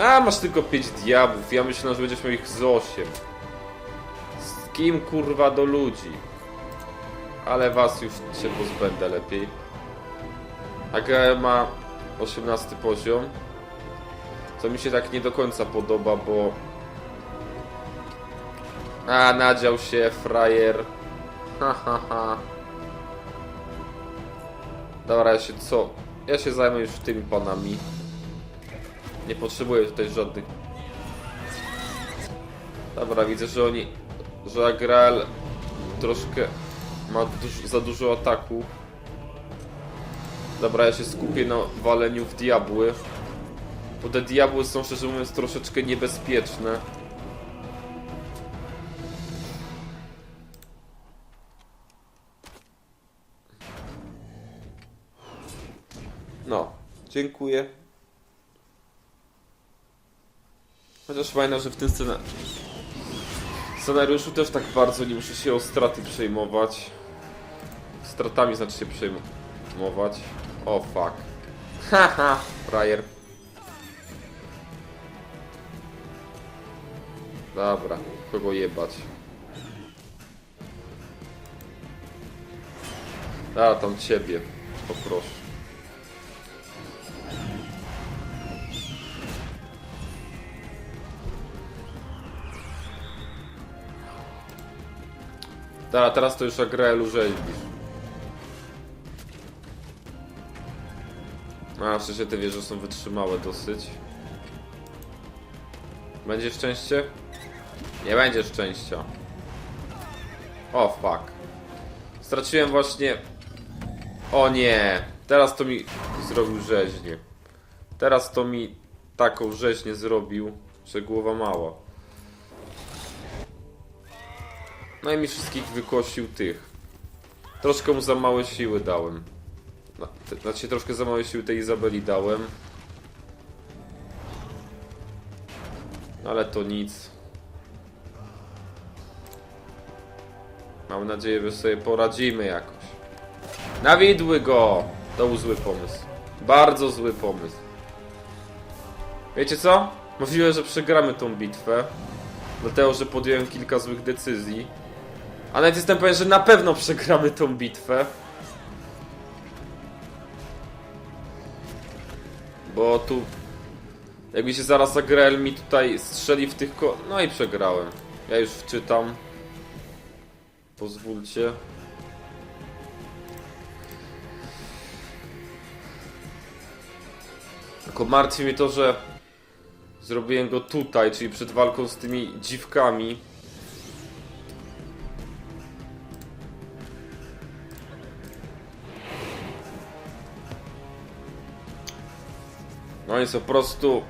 A, masz tylko 5 diabłów. Ja myślę, że będziesz miał ich z 8. Z kim kurwa do ludzi? Ale was już się pozbędę lepiej. AGL ma 18 poziom. Co mi się tak nie do końca podoba, bo... A, nadział się, frajer. Ha, ha, ha. Dobra, ja się co? Ja się zajmę już tymi panami. Nie potrzebuję tutaj żadnych... Dobra, widzę, że oni... Że Agrael troszkę ma duż, za dużo ataku. Dobra, ja się skupię na waleniu w diabły. Bo te diabły są szczerze mówiąc troszeczkę niebezpieczne. No, dziękuję. Chociaż fajne, że w tym scena... scenariuszu też tak bardzo nie muszę się o straty przejmować. Stratami znaczy się przejmować. O fuck. Haha, frajer. Dobra, kogo jebać. A, tam ciebie. Poproszę. Dobra, teraz to już Agraelu rzeźbisz. A, przecież te wieże są wytrzymałe dosyć. Będzie szczęście? Nie będzie szczęścia. O fuck. Straciłem właśnie... O nie! Teraz to mi zrobił rzeźnię. Teraz to mi taką rzeźnię zrobił, że głowa mała. No i mi wszystkich wykosił tych. Troszkę mu za małe siły dałem. Znaczy troszkę za małe siły tej Izabeli dałem. No, Ale to nic. Mam nadzieję, że sobie poradzimy jakoś. Nawidły go! To był zły pomysł. Bardzo zły pomysł. Wiecie co? Możliwe, że przegramy tą bitwę. Dlatego, że podjąłem kilka złych decyzji. A nawet jestem pewien, że na pewno przegramy tą bitwę. Bo tu... Jakby się zaraz Agrael mi tutaj strzeli w tych ko... No i przegrałem. Ja już wczytam. Pozwólcie. Tylko martwi mnie to, że zrobiłem go tutaj, czyli przed walką z tymi dziwkami. No jest po prostu...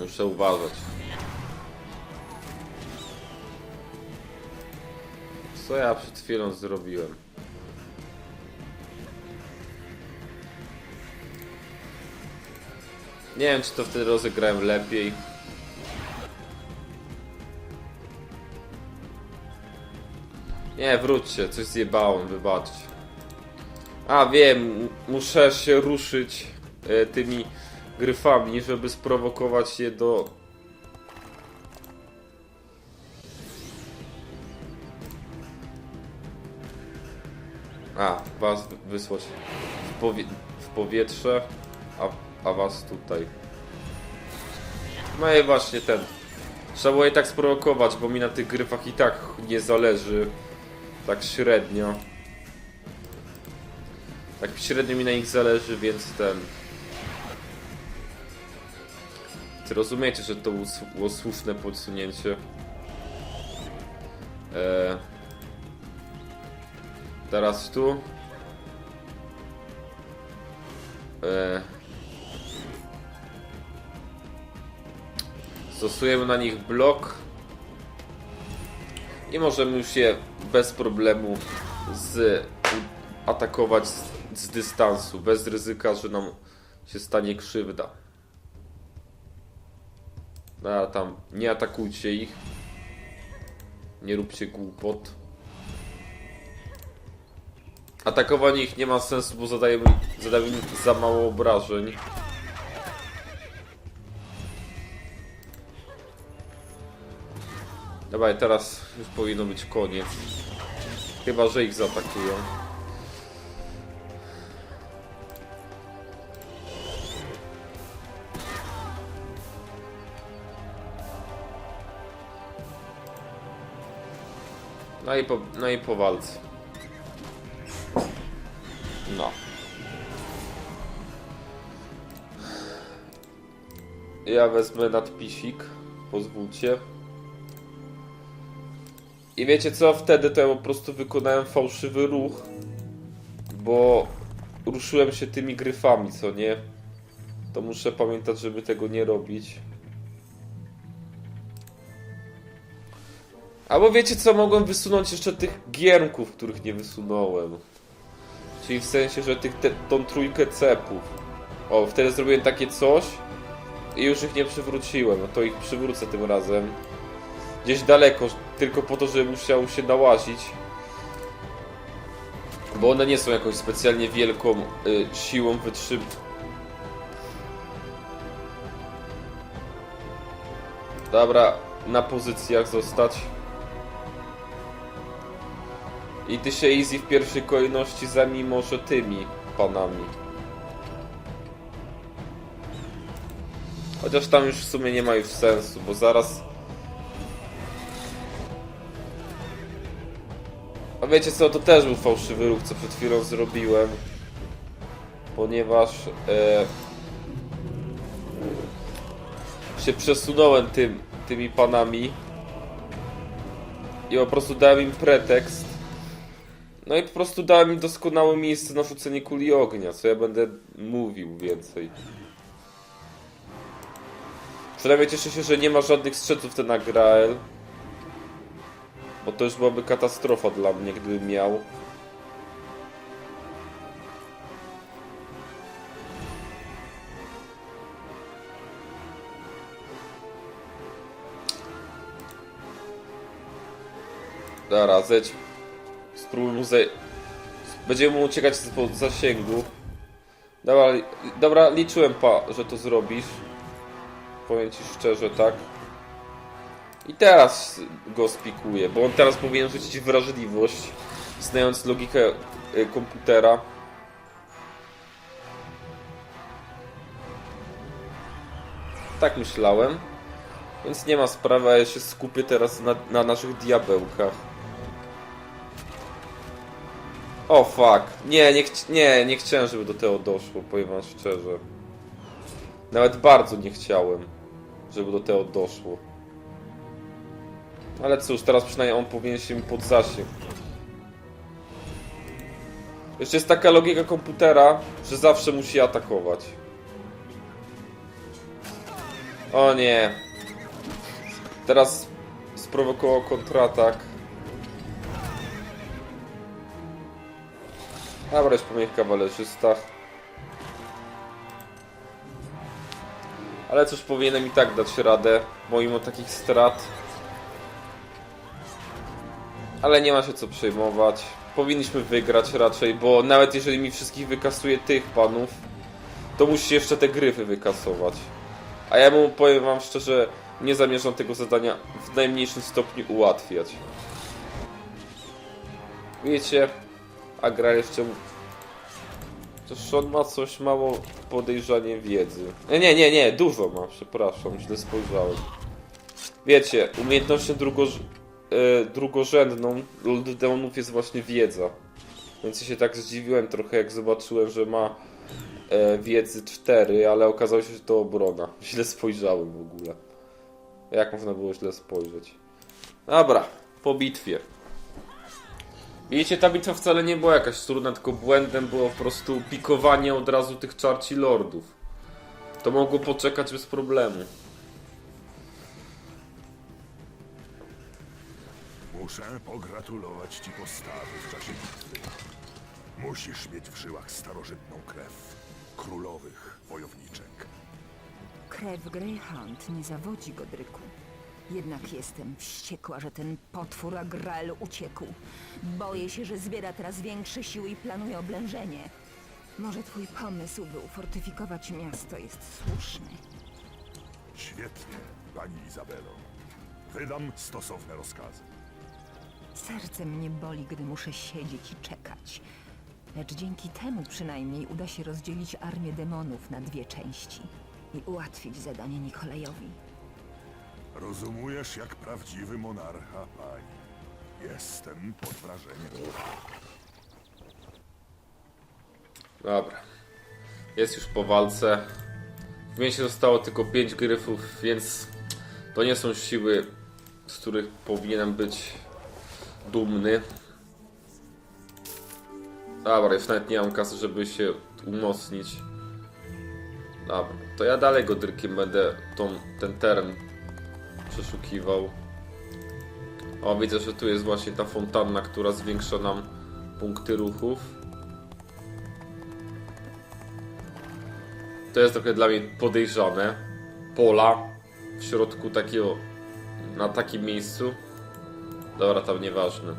Muszę uważać. Co ja przed chwilą zrobiłem? Nie wiem, czy to wtedy rozegrałem lepiej. Nie, wróćcie, coś zjebałem, wybaczcie. A, wiem, muszę się ruszyć tymi gryfami, żeby sprowokować je do... A, was wy- wysłać w, powie w powietrze, a, a was tutaj. No i właśnie ten. Trzeba było je tak sprowokować, bo mi na tych gryfach i tak nie zależy. Tak średnio. Tak średnio mi na nich zależy, więc ten. Ty rozumiecie, że to było słuszne podsunięcie. E... Teraz tu. E... Stosujemy na nich blok. I możemy już je bez problemu z atakować z, z dystansu, bez ryzyka, że nam się stanie krzywda. No, a tam, nie atakujcie ich. Nie róbcie głupot. Atakowanie ich nie ma sensu, bo zadajemy, zadajemy za mało obrażeń. Dobra, teraz już powinno być koniec. Chyba, że ich zaatakują. I po, no i po walce. No. Ja wezmę nadpisik. Pozwólcie. I wiecie co? Wtedy to ja po prostu wykonałem fałszywy ruch. Bo ruszyłem się tymi gryfami, co nie? To muszę pamiętać, żeby tego nie robić. Albo wiecie co? Mogłem wysunąć jeszcze tych giermków, których nie wysunąłem. Czyli w sensie, że tych, te, tą trójkę cepów. O, wtedy zrobiłem takie coś i już ich nie przywróciłem. No to ich przywrócę tym razem. Gdzieś daleko, tylko po to, żeby musiał się nałazić. Bo one nie są jakąś specjalnie wielką y, siłą wytrzym. Dobra, na pozycjach zostać. I ty się easy w pierwszej kolejności zajmij może tymi panami. Chociaż tam już w sumie nie ma już sensu, bo zaraz... A wiecie co, to też był fałszywy ruch, co przed chwilą zrobiłem. Ponieważ... E... się przesunąłem tym, tymi panami. I po prostu dałem im pretekst. No i po prostu dałem im doskonałe miejsce na rzucenie kuli ognia, co ja będę mówił więcej. Przynajmniej cieszę się, że nie ma żadnych strzeców ten Agrael. Bo to już byłaby katastrofa dla mnie, gdybym miał. Dobra, zedź. Spróbuj mu. Będziemy mu uciekać z zasięgu. Dobra, dobra, liczyłem pa, że to zrobisz. Powiem ci szczerze, tak. I teraz go spikuję, bo on teraz powinien rzucić wrażliwość, znając logikę y, komputera. Tak myślałem. Więc nie ma sprawy, ja się skupię teraz na, na naszych diabełkach. O fuck. Nie, nie, nie, nie chciałem, żeby do tego doszło, powiem wam szczerze. Nawet bardzo nie chciałem, żeby do tego doszło. Ale cóż, teraz przynajmniej on powinien się mi pod zasięg. Jeszcze jest taka logika komputera, że zawsze musi atakować. O nie. Teraz sprowokował kontratak. Dobra, już po moich kawalerzystach. Ale cóż, powinienem i tak dać radę, pomimo takich strat. Ale nie ma się co przejmować. Powinniśmy wygrać raczej, bo nawet jeżeli mi wszystkich wykasuje tych panów, to musi jeszcze te gryfy wykasować. A ja mu powiem wam szczerze, nie zamierzam tego zadania w najmniejszym stopniu ułatwiać. Wiecie, a gra jeszcze... Chociaż on ma coś mało podejrzanie wiedzy. Nie, nie, nie, nie, dużo ma, przepraszam, źle spojrzałem. Wiecie, umiejętnością drugoż... e, drugorzędną Lord Demonów jest właśnie wiedza. Więc się tak zdziwiłem trochę, jak zobaczyłem, że ma e, wiedzy 4, ale okazało się, że to obrona. Źle spojrzałem w ogóle. Jak można było źle spojrzeć? Dobra, po bitwie. Wiecie, ta bitwa wcale nie była jakaś trudna, tylko błędem było po prostu pikowanie od razu tych czarci lordów. To mogło poczekać bez problemu. Muszę pogratulować ci postawy w czasie bitwy. Musisz mieć w żyłach starożytną krew królowych wojowniczek. Krew Greyhound nie zawodzi Godryku. Jednak jestem wściekła, że ten potwór Agrael uciekł. Boję się, że zbiera teraz większe siły i planuje oblężenie. Może twój pomysł, by ufortyfikować miasto, jest słuszny. Świetnie, pani Izabelo. Wydam stosowne rozkazy. Serce mnie boli, gdy muszę siedzieć i czekać. Lecz dzięki temu przynajmniej uda się rozdzielić armię demonów na dwie części i ułatwić zadanie Nikolajowi. Rozumujesz jak prawdziwy monarcha, pani. Jestem pod wrażeniem. Dobra. Jest już po walce. W mieście zostało tylko 5 gryfów, więc to nie są siły, z których powinienem być dumny. Dobra, już nawet nie mam kasy, żeby się umocnić. Dobra, to ja dalej Godrykiem będę tą, ten teren przeszukiwał. O, widzę, że tu jest właśnie ta fontanna, która zwiększa nam punkty ruchów. To jest trochę dla mnie podejrzane. Pola w środku takiego, na takim miejscu. Dobra, tam nieważne.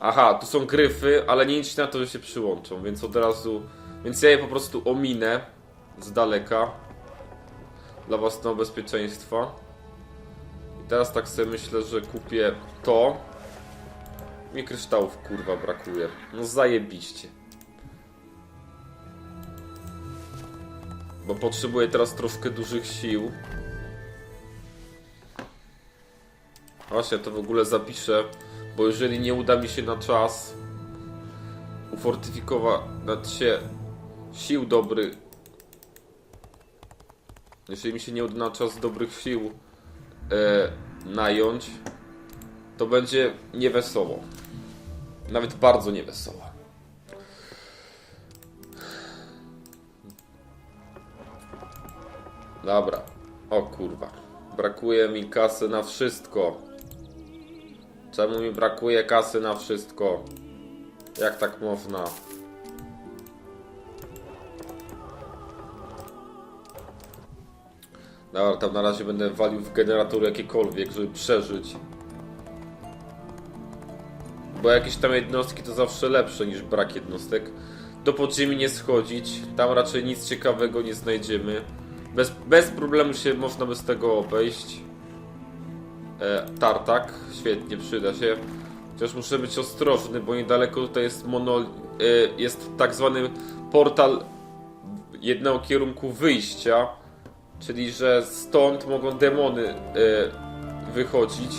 Aha, tu są gryfy, ale nie liczy na to, że się przyłączą, więc od razu... Więc ja je po prostu ominę z daleka. Dla własnego bezpieczeństwa. I teraz tak sobie myślę, że kupię to. Mi kryształów kurwa brakuje. No zajebiście. Bo potrzebuję teraz troszkę dużych sił. Właśnie, to w ogóle zapiszę, bo jeżeli nie uda mi się na czas ufortyfikować się sił dobrych, jeżeli mi się nie uda na czas dobrych sił e, nająć, to będzie niewesoło. Nawet bardzo niewesoło. Dobra. O kurwa. Brakuje mi kasy na wszystko. Czemu mi brakuje kasy na wszystko? Jak tak można? Dobra, tam na razie będę walił w generator jakiekolwiek, żeby przeżyć. Bo jakieś tam jednostki to zawsze lepsze niż brak jednostek. Do podziemi nie schodzić, tam raczej nic ciekawego nie znajdziemy. Bez, bez problemu się można bez tego obejść. E, tartak, świetnie, przyda się. Chociaż muszę być ostrożny, bo niedaleko tutaj jest mono, e, jest tak zwany portal jednego kierunku wyjścia. Czyli, że stąd mogą demony e, wychodzić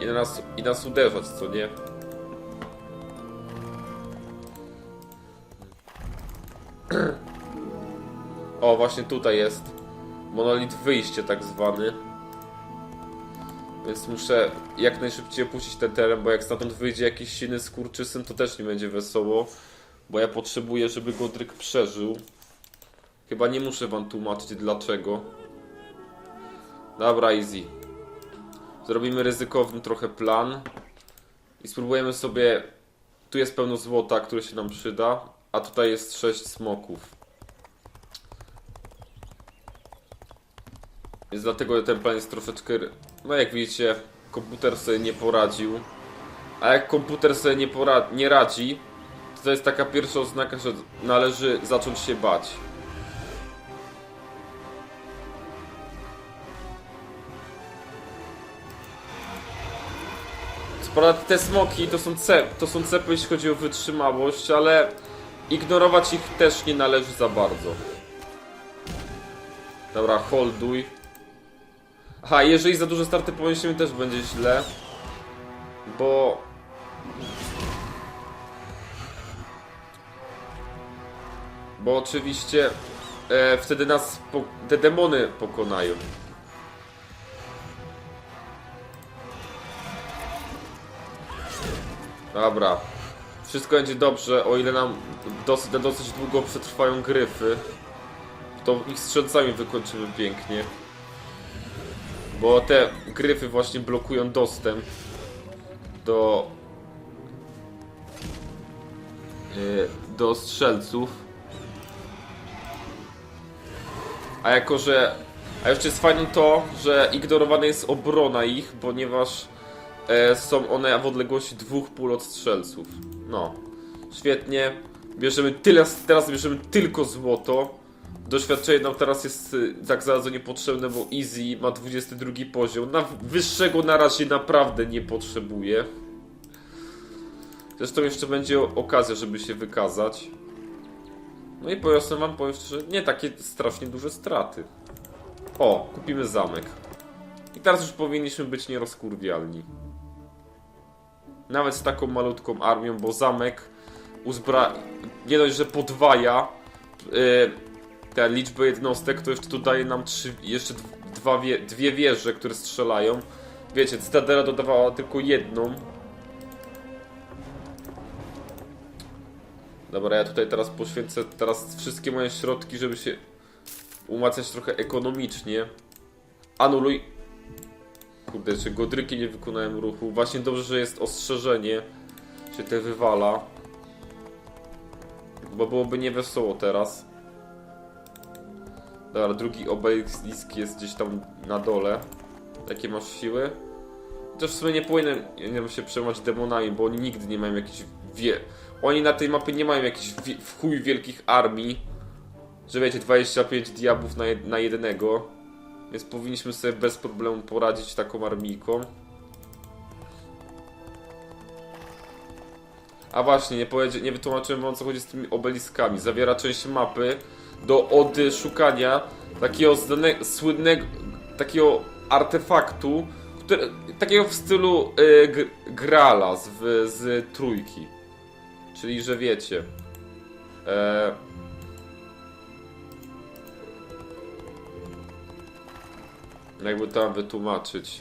i, na nas, i nas uderzać, co nie? O, właśnie tutaj jest monolit wyjście tak zwany. Więc muszę jak najszybciej opuścić ten teren, bo jak stamtąd wyjdzie jakiś silny skurczysyn, to też nie będzie wesoło. Bo ja potrzebuję, żeby Godryk przeżył. Chyba nie muszę wam tłumaczyć dlaczego. Dobra, easy. Zrobimy ryzykowny trochę plan. I spróbujemy sobie... Tu jest pełno złota, które się nam przyda. A tutaj jest 6 smoków. Więc dlatego ten plan jest troszeczkę... No jak widzicie, komputer sobie nie poradził. A jak komputer sobie nie, pora... nie radzi, to to jest taka pierwsza oznaka, że należy zacząć się bać. Prawda te smoki to są to są cepy jeśli chodzi o wytrzymałość, ale ignorować ich też nie należy za bardzo. Dobra, holduj. Aha, jeżeli za duże starty poniesiemy też będzie źle. Bo... Bo oczywiście e, wtedy nas te demony pokonają. Dobra. Wszystko będzie dobrze, o ile nam dosyć, dosyć długo przetrwają gryfy. To ich strzelcami wykończymy pięknie. Bo te gryfy właśnie blokują dostęp do yy, do strzelców. A jako, że a jeszcze jest fajne to, że ignorowana jest obrona ich, ponieważ e, są one w odległości dwóch pól od strzelców. No, świetnie. Bierzemy tyle, teraz bierzemy tylko złoto. Doświadczenie nam teraz jest y, tak bardzo niepotrzebne, bo Easy ma 22 poziom. Na wyższego na razie naprawdę nie potrzebuje. Zresztą jeszcze będzie okazja, żeby się wykazać. No i poniosłem wam, powiem szczerze, nie takie strasznie duże straty. O, kupimy zamek. I teraz już powinniśmy być nierozkurwialni. Nawet z taką malutką armią, bo zamek uzbra... nie dość, że podwaja yy, tę liczbę jednostek, to jeszcze tu daje nam trzy, jeszcze dw- dwa wie, dwie wieże, które strzelają. Wiecie, Cytadela dodawała tylko jedną. Dobra, ja tutaj teraz poświęcę teraz wszystkie moje środki, żeby się umacniać trochę ekonomicznie. Anuluj. Kurde, jeszcze godryki nie wykonałem ruchu. Właśnie dobrze, że jest ostrzeżenie. Się te wywala. Bo byłoby niewesoło teraz. Dobra, drugi obelisk jest gdzieś tam na dole. Jakie masz siły? Chociaż w sumie nie powinienem nie wiem, się przejmować demonami, bo oni nigdy nie mają jakichś wie... Oni na tej mapie nie mają jakichś w chuj wielkich armii. Że wiecie, 25 diabłów na, jed na jednego. Więc powinniśmy sobie bez problemu poradzić taką armijką. A właśnie, nie, powiedzie- nie wytłumaczyłem wam co chodzi z tymi obeliskami. Zawiera część mapy do odszukania takiego słynnego, takiego artefaktu, takiego w stylu y, gr- Grala z, z trójki. Czyli, że wiecie. E, jakby tam wytłumaczyć.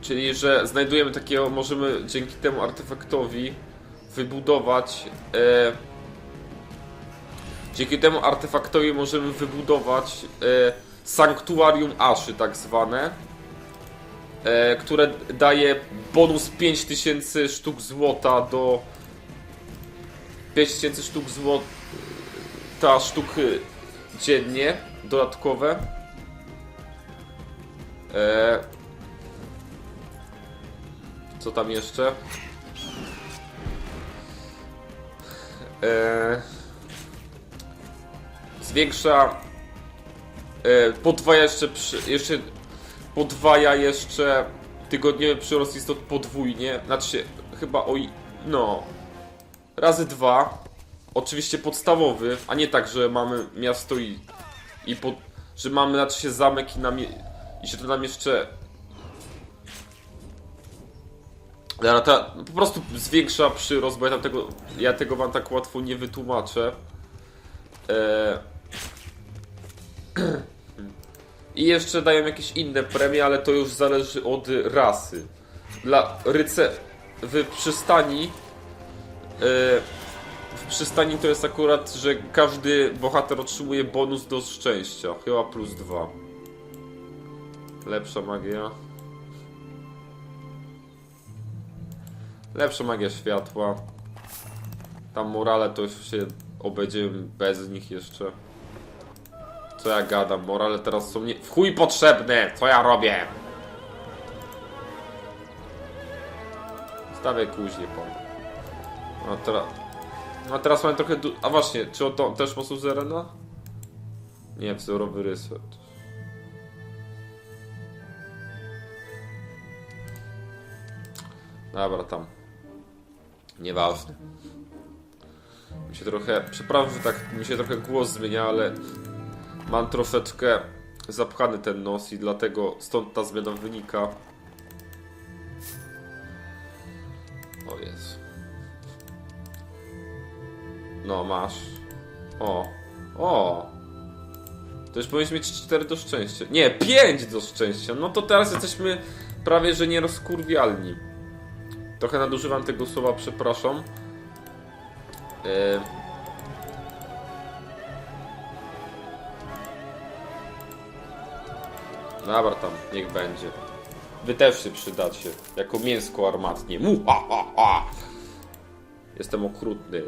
Czyli, że znajdujemy takiego, możemy dzięki temu artefaktowi wybudować. E, dzięki temu artefaktowi możemy wybudować e, sanktuarium Aszy, tak zwane. E, które daje bonus 5000 sztuk złota do 5000 sztuk złota sztuk y, dziennie dodatkowe. E, co tam jeszcze? E, zwiększa. E, podwaja jeszcze, przy, jeszcze. Podwaja jeszcze tygodniowy przyrost istot podwójnie. Znaczy, chyba o. No. Razy dwa. Oczywiście podstawowy, a nie tak, że mamy miasto i. i pod, że mamy znaczy się zamek i nam. je- I się to nam jeszcze Dobra, ta, po prostu zwiększa przyrost, bo ja tego, ja tego wam tak łatwo nie wytłumaczę. Eee... I jeszcze dają jakieś inne premie, ale to już zależy od rasy. Dla ryce w przystani eee, w przystani to jest akurat, że każdy bohater otrzymuje bonus do szczęścia. Chyba plus dwa. Lepsza magia. Lepsza magia światła. Tam morale to już się obejdziemy bez nich jeszcze. Co ja gadam? Morale teraz są nie... W chuj potrzebne! Co ja robię? Stawię kuźnie pan. No teraz... No teraz mam trochę du... A właśnie, czy to też ma suzerena? Nie, wzorowy rys. Dobra, tam. Nieważne. Mi się trochę. Przepraszam, że tak mi się trochę głos zmienia, ale mam troszeczkę zapchany ten nos i dlatego stąd ta zmiana wynika. O jest. No, masz. O. O. To już powinieneś mieć 4 do szczęścia. Nie, 5 do szczęścia. No to teraz jesteśmy prawie że nierozkurwialni. Trochę nadużywam tego słowa, przepraszam. Yy. Dobra, tam, niech będzie. Wy też się przydacie, jako mięsko armatnie. Mu, ha, ha, ha. Jestem okrutny.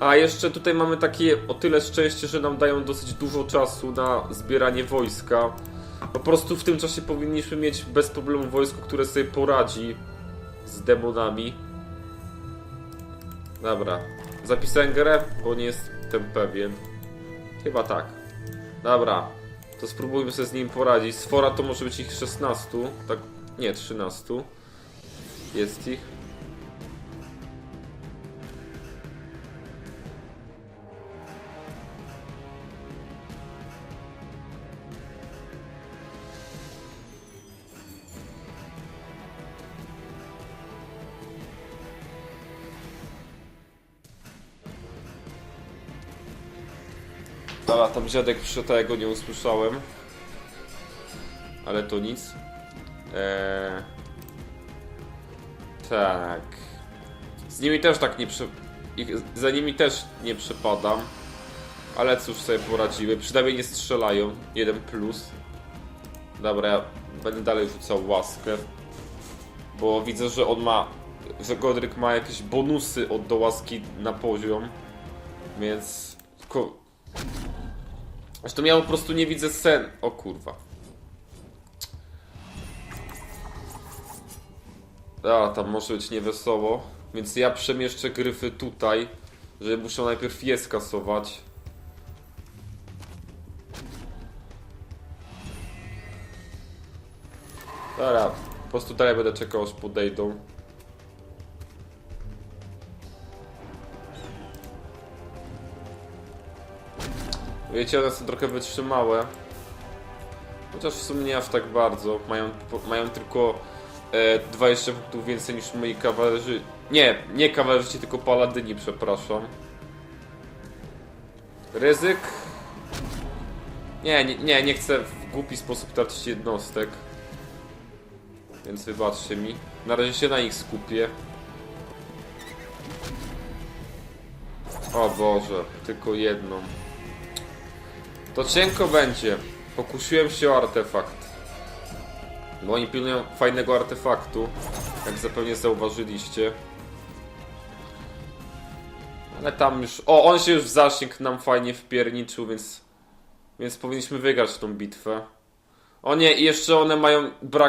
A jeszcze tutaj mamy takie o tyle szczęście, że nam dają dosyć dużo czasu na zbieranie wojska. Po prostu w tym czasie powinniśmy mieć bez problemu wojsko, które sobie poradzi z demonami. Dobra. Zapisałem grę, bo nie jestem pewien. Chyba tak. Dobra, to spróbujmy sobie z nim poradzić. Sfora to może być ich 16, tak, nie, 13. Jest ich. Dobra, tam dziadek przyszedł, a ja go nie usłyszałem. Ale to nic. Eee... Tak. Z nimi też tak nie przy... ich- Za nimi też nie przepadam. Ale cóż sobie poradziły. Przynajmniej nie strzelają. Jeden plus. Dobra, ja będę dalej rzucał łaskę. Bo widzę, że on ma... Że Godryk ma jakieś bonusy od do łaski na poziom. Więc... Ko... Zresztą ja po prostu nie widzę sen. O kurwa. A, tam może być niewesoło. Więc ja przemieszczę gryfy tutaj, że muszę najpierw je skasować. Dobra, po prostu dalej będę czekał aż podejdą. Wiecie, one są trochę wytrzymałe. Chociaż w sumie nie aż tak bardzo. Mają, mają tylko e, 20 punktów więcej niż moi kawalerzy. Nie, nie kawalerzyści, tylko paladyni, przepraszam. Ryzyk. Nie, nie, nie, nie chcę w głupi sposób tracić jednostek. Więc wybaczcie mi. Na razie się na nich skupię. O Boże, tylko jedną. To cienko będzie. Pokusiłem się o artefakt. Bo oni pilnują fajnego artefaktu, jak zapewne zauważyliście. Ale tam już... O, on się już w zasięg nam fajnie wpierniczył, więc... Więc powinniśmy wygrać tą bitwę. O nie, i jeszcze one mają brak